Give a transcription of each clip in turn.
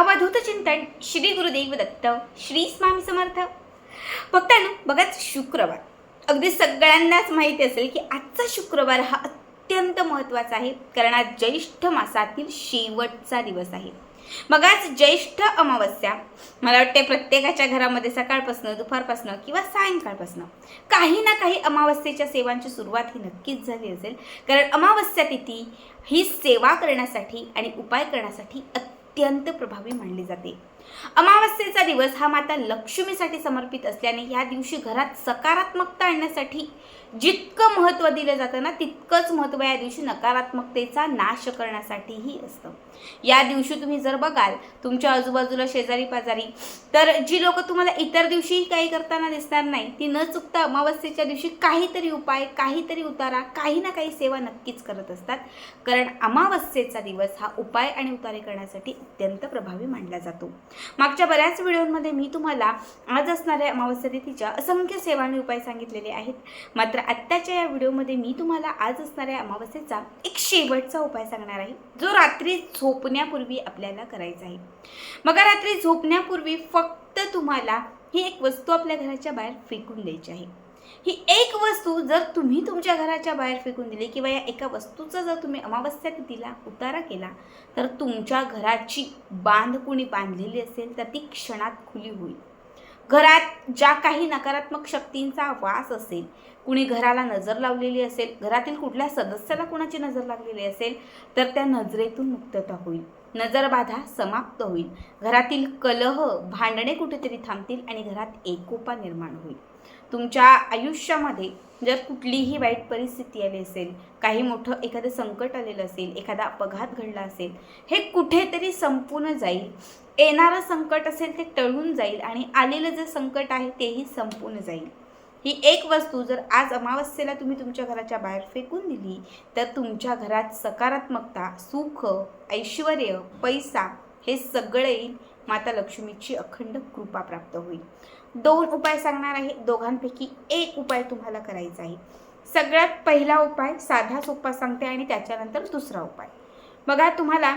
अवधूत चिंतन श्री गुरुदेव दत्त श्री स्वामी समर्थ. भक्तांनो बघाच शुक्रवार. अगदी सगळ्यांनाच माहिती असेल की आजचा शुक्रवार हा अत्यंत महत्त्वाचा आहे. कारण आज ज्येष्ठ मासातील शेवटचा दिवस आहे. मग आज ज्येष्ठ अमावस्या मला वाटते प्रत्येकाच्या घरामध्ये सकाळपासनं दुपारपासनं किंवा सायंकाळपासनं काही ना काही अमावस्येच्या सेवांची सुरुवात ही नक्कीच झाली असेल. कारण अमावस्या तिथी ही सेवा करण्यासाठी आणि उपाय करण्यासाठी अत्यंत प्रभावी मानली जाते. अमावस्येचा दिवस हा माता लक्ष्मीसाठी समर्पित असल्याने ह्या दिवशी घरात सकारात्मकता आणण्यासाठी जितकं महत्त्व दिलं जातं ना तितकंच महत्त्व या दिवशी नकारात्मकतेचा नाश करण्यासाठीही असतं. या दिवशी तुम्ही जर बघाल तुमच्या आजूबाजूला शेजारी पाजारी तर जी लोक तुम्हाला इतर दिवशीही काही करताना दिसणार नाही ती न चुकता अमावस्येच्या दिवशी काहीतरी उपाय काहीतरी उतारा काही ना काही सेवा नक्कीच करत असतात. कारण अमावस्येचा दिवस हा उपाय आणि उतारे करण्यासाठी अत्यंत प्रभावी मानला जातो. मागच्या बऱ्याच व्हिडिओमध्ये मी तुम्हाला आज असणाऱ्या अमावस्या तिथीच्या असंख्य सेवा आणि उपाय सांगितलेले आहेत. मात्र आत्ताच्या या व्हिडिओमध्ये मी तुम्हाला आज असणाऱ्या अमावस्येचा एक शेवटचा उपाय सांगणार आहे. जो रात्री झोपण्यापूर्वी आपल्याला करायचा आहे. मग रात्री झोपण्यापूर्वी फक्त तुम्हाला ही एक वस्तू आपल्या घराच्या बाहेर फेकून द्यायची आहे. ही एक वस्तू जर तुम्ही तुमच्या घराच्या बाहेर फेकून दिली किंवा या एका वस्तूचा जर तुम्ही अमावस्या तिथीला उतारा केला तर तुमच्या घराची बांध कुणी बांधलेली असेल तर ती क्षणात खुली होईल. घरात ज्या काही नकारात्मक शक्तींचा वास असेल कुणी घराला नजर लावलेली असेल घरातील कुठल्या सदस्याला कुणाची नजर लागलेली असेल तर त्या नजरेतून मुक्तता होईल. नजरबाधा समाप्त होईल. घरातील कलह भांडणे कुठेतरी थांबतील आणि घरात एकोपा निर्माण होईल. तुमच्या आयुष्यामध्ये जर कुठलीही वाईट परिस्थिती आली असेल काही मोठं एखादं संकट आलेलं असेल एखादा अपघात घडला असेल हे कुठेतरी संपूर्ण जाईल. येणारं संकट असेल ते टळून जाईल आणि आलेलं जे संकट आहे तेही संपून जाईल. ही एक वस्तू जर आज अमावस्येला तुम्ही तुमच्या घराच्या बाहेर फेकून दिली तर तुमच्या घरात सकारात्मकता सुख ऐश्वर पैसा हे सगळं येईल. माता लक्ष्मीची अखंड कृपा प्राप्त होईल. दोन उपाय सांगणार आहे. दोघांपैकी एक उपाय तुम्हाला करायचा आहे. सगळ्यात पहिला उपाय साधा सोपा सांगते आणि त्याच्यानंतर दुसरा उपाय. बघा तुम्हाला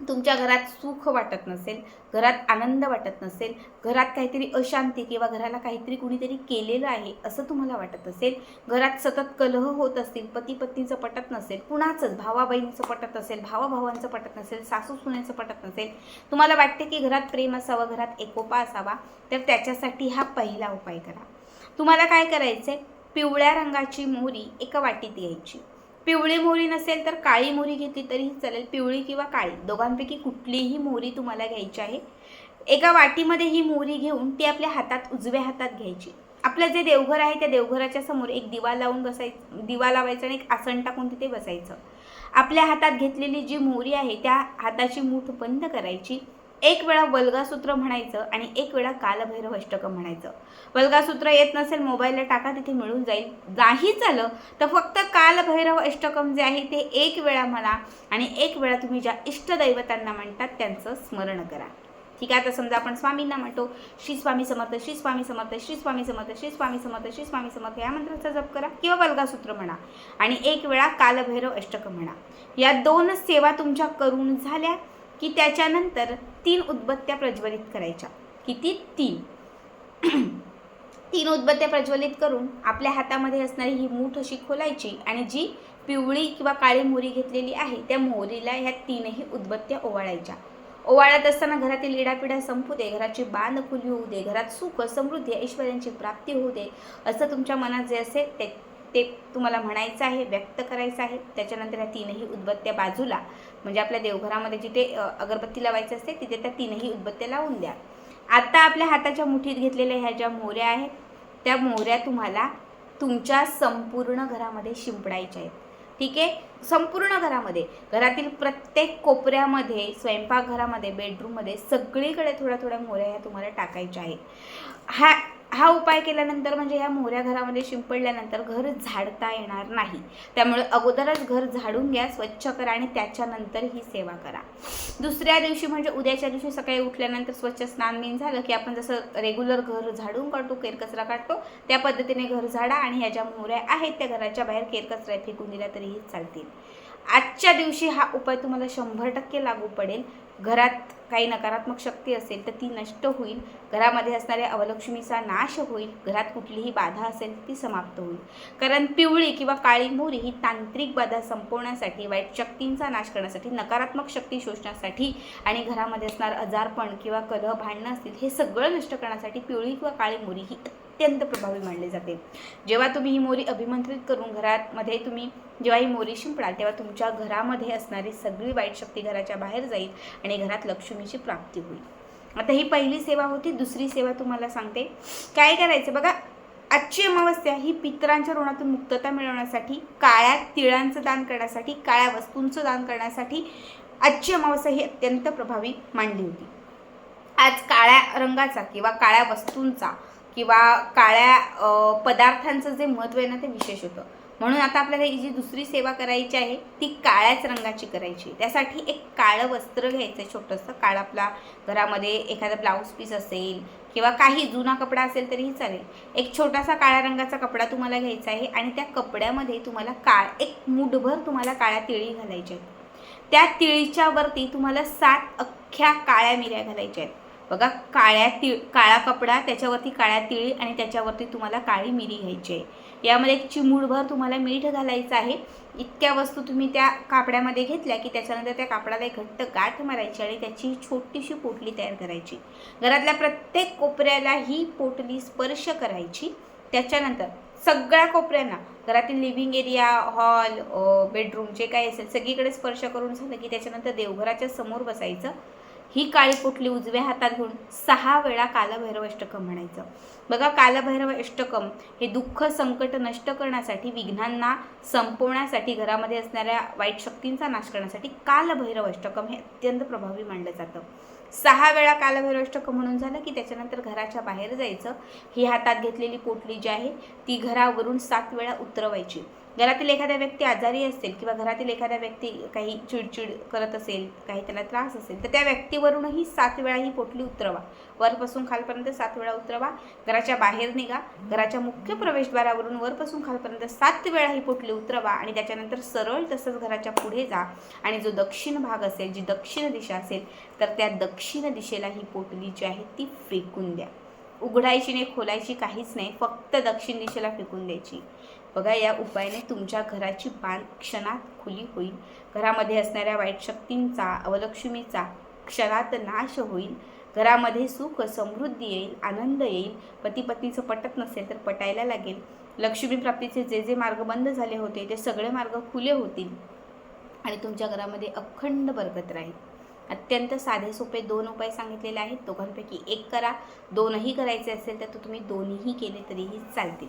तुमच्या घरात सुख वाटत नसेल घरात आनंद वाटत नसेल घरात काहीतरी अशांती किंवा घराला काहीतरी कुणीतरी केलेलं आहे असं तुम्हाला वाटत असेल घरात सतत कलह होत असतील पती पत्नीचं पटत नसेल कुणाचंच भावा बहिणीचं पटत असेल भावाभावांचं पटत नसेल सासू सुनेचं पटत नसेल तुम्हाला वाटते की घरात प्रेम असावं घरात एकोपा असावा तर त्याच्यासाठी हा पहिला उपाय करा. तुम्हाला काय करायचं आहे पिवळ्या रंगाची मोहरी एका वाटीत घ्यायची पिवळी मोहरी नसेल तर काळी मोहरी घेतली तरीही चालेल. पिवळी किंवा काळी. दोघांपैकी कुठलीही मोहरी तुम्हाला घ्यायची आहे. एका वाटीमध्ये ही मोहरी घेऊन ती आपल्या हातात उजव्या हातात घ्यायची. आपलं जे देवघर आहे त्या देवघराच्या समोर एक दिवा लावून बसायचं दिवा लावायचा आणि एक आसन टाकून तिथे बसायचं. आपल्या हातात घेतलेली जी मोहरी आहे त्या हाताची मूठ बंद करायची. एक वेळा वल्गासूत्र म्हणायचं आणि एक वेळा कालभैरव अष्टकं म्हणायचं. वल्गासूत्र येत नसेल मोबाईलला टाका तिथे मिळून जाईल. नाही झालं तर फक्त कालभैरव अष्टकम जे आहे ते एक वेळा म्हणा आणि एक वेळा तुम्ही ज्या इष्टदैवतांना म्हणतात त्यांचं स्मरण करा. ठीक आहे आता समजा आपण स्वामींना म्हणतो श्री स्वामी समर्थ श्री स्वामी समर्थ श्री स्वामी समर्थ श्री स्वामी समर्थ श्री स्वामी समर्थ या मंत्राचा जप करा किंवा बलगासूत्र म्हणा आणि एक वेळा कालभैरव अष्टक म्हणा. या दोन सेवा तुमच्या करून झाल्या. की त्याच्यानंतर तीन उदबत्त्या प्रज्वलित करायच्या. किती? तीन. तीन उदबत्त्या प्रज्वलित करून आपल्या हातामध्ये असणारी ही मूठ अशी खोलायची आणि जी पिवळी किंवा काळी मोहरी घेतलेली आहे त्या मोहरीला ह्या तीनही उदबत्त्या ओवाळायच्या. ओवाळत असताना घरातील इडापिडा संपू दे घराची बांध खुली होऊ दे घरात सुख समृद्धी ऐश्वर्यांची प्राप्ती होऊ दे असं तुमच्या मनात जे असेल ते ते तुम्हाला म्हणायचं आहे व्यक्त करायचं आहे. त्याच्यानंतर या तीनही उदबत्त्या बाजूला म्हणजे आपल्या देवघरामध्ये जिथे अगरबत्ती लावायची असते तिथे त्या तीनही उदबत्त्या लावून द्या. आता आपल्या हाताच्या मुठीत घेतलेल्या ह्या ज्या मोहऱ्या आहेत त्या मोहऱ्या तुम्हाला तुमच्या संपूर्ण घरामध्ये शिंपडायच्या आहेत. ठीक आहे? संपूर्ण घरामध्ये. घरातील प्रत्येक कोपऱ्यामध्ये स्वयंपाकघरामध्ये बेडरूममध्ये सगळीकडे थोड्या थोड्या मोहऱ्या ह्या तुम्हाला टाकायच्या आहेत. हा हा उपाय केल्यानंतर म्हणजे ह्या मोहऱ्या घरामध्ये शिंपडल्यानंतर घर झाडता येणार नाही. त्यामुळे अगोदरच घर झाडून घ्या स्वच्छ करा आणि त्याच्यानंतर ही सेवा करा. दुसऱ्या दिवशी म्हणजे उद्याच्या दिवशी सकाळी उठल्यानंतर स्वच्छ स्नान बिन झालं की आपण जसं रेग्युलर घर झाडून काढतो केरकचरा काढतो त्या पद्धतीने घर झाडा आणि ह्या ज्या मोहऱ्या आहेत त्या घराच्या बाहेर केरकचरा फेकून दिल्या तरीही चालतील. आजच्या दिवशी हा उपाय तुम्हाला शंभर टक्के लागू पडेल. घरात काही नकारात्मक शक्ती असेल तर ती नष्ट होईल. घरामध्ये असणाऱ्या अवलक्ष्मीचा नाश होईल. घरात कुठलीही बाधा असेल ती समाप्त होईल. कारण पिवळी किंवा काळी मोरी ही तांत्रिक बाधा संपवण्यासाठी वाईट शक्तींचा नाश करण्यासाठी नकारात्मक शक्ती शोषण्यासाठी आणि घरामध्ये असणारं आजारपण किंवा कलह भांडणं असतील हे सगळं नष्ट करण्यासाठी पिवळी किंवा काळी मोरी ही अत्यंत प्रभावी मानले जाते. जेव्हा तुम्ही ही मोरी अभिमंत्रित करून घरामध्ये तुम्ही जेव्हा ही मोरी शिंपडाल तेव्हा तुमच्या घरामध्ये असणारी सगळी वाईट शक्ती घराच्या बाहेर जाईल आणि घरात लक्ष्मीची प्राप्ती होईल. आता ही पहिली सेवा होती दुसरी सेवा तुम्हाला सांगते. काय करायचं बघा आजची अमावस्या ही पितरांच्या ऋणातून मुक्तता मिळवण्यासाठी काळ्या तिळांचं दान करण्यासाठी काळ्या वस्तूंचं दान करण्यासाठी आजची अमावस्या ही अत्यंत प्रभावी मांडली होती. आज काळ्या रंगाचा किंवा काळ्या वस्तूंचा किंवा काळ्या पदार्थांचं जे महत्त्व आहे ना ते विशेष होतं. म्हणून आता आपल्याला ही जी दुसरी सेवा करायची आहे ती काळ्याच रंगाची करायची त्यासाठी एक काळं वस्त्र घ्यायचं आहे छोटंसं. काळं आपला घरामध्ये एखादा ब्लाऊज पीस असेल किंवा काही जुना कपडा असेल तरीही चालेल. एक छोटासा काळ्या रंगाचा कपडा तुम्हाला घ्यायचा आहे आणि त्या कपड्यामध्ये तुम्हाला काळ एक मुठभर तुम्हाला काळ्या तिळी घालायच्या आहेत. त्या तिळीच्या वरती तुम्हाला सात अख्ख्या काळ्या मिऱ्या घालायच्या आहेत. बघा काळ्या तिळ काळा कपडा त्याच्यावरती काळ्या तिळी आणि त्याच्यावरती तुम्हाला काळी मिरी घ्यायची आहे. यामध्ये एक चिमूडभर तुम्हाला मीठ घालायचं आहे. इतक्या वस्तू तुम्ही त्या कापड्यामध्ये घेतल्या की त्याच्यानंतर त्या कापडाला एक घट्ट गाठ मारायची आणि त्याची छोटीशी पोटली तयार करायची. घरातल्या प्रत्येक कोपऱ्याला ही पोटली स्पर्श करायची. त्याच्यानंतर सगळ्या कोपऱ्यांना घरातील लिव्हिंग एरिया हॉल बेडरूम जे काही असेल सगळीकडे स्पर्श करून झालं की त्याच्यानंतर देवघराच्या समोर बसायचं. ही काळी पोटली उजव्या हातात घेऊन सहा वेळा कालभैरव अष्टकम म्हणायचं. बघा कालभैरव अष्टकम हे दुःख संकट नष्ट करण्यासाठी विघ्नांना संपवण्यासाठी घरामध्ये असणाऱ्या वाईट शक्तींचा नाश करण्यासाठी कालभैरव अष्टकम हे अत्यंत प्रभावी मानलं जातं. सहा वेळा कालभैरव अष्टकम म्हणून झालं की त्याच्यानंतर घराच्या बाहेर जायचं. ही हातात घेतलेली पोटली जी आहे ती घरावरून सात वेळा उतरवायची. घरातील एखाद्या व्यक्ती आजारी असेल किंवा घरातील एखाद्या व्यक्ती काही चिडचिड करत असेल काही त्याला त्रास असेल तर त्या व्यक्तीवरूनही सात वेळा ही पोटली उतरवा. वरपासून खालपर्यंत सात वेळा उतरवा. घराच्या बाहेर निघा. घराच्या मुख्य प्रवेशद्वारावरून वरपासून खालपर्यंत सात वेळा ही पोटली उतरवा आणि त्याच्यानंतर सरळ तसंच घराच्या पुढे जा. आणि जो दक्षिण भाग असेल जी दक्षिण दिशा असेल तर त्या दक्षिण दिशेला ही पोटली जी आहे ती फेकून द्या. उघडायची नाही खोलायची काहीच नाही. फक्त दक्षिण दिशेला फेकून द्यायची. बघा या उपायाने तुमच्या घराची बाण क्षणात खुली होईल. घरामध्ये असणाऱ्या वाईट शक्तींचा अवलक्ष्मीचा क्षणात नाश होईल. घरामध्ये सुख समृद्धी येईल आनंद येईल. पती पत्नीचं पटत नसेल तर पटायला लागेल. लक्ष्मी प्राप्तीचे जे जे मार्ग बंद झाले होते ते सगळे मार्ग खुले होतील आणि तुमच्या घरामध्ये अखंड बरकत राहील. अत्यंत साधे सोपे दोन उपाय सांगितलेले आहेत. दोघांपैकी एक करा. दोनही करायचे असेल तर तो तुम्ही दोन्हीही केले तरीही चालतील.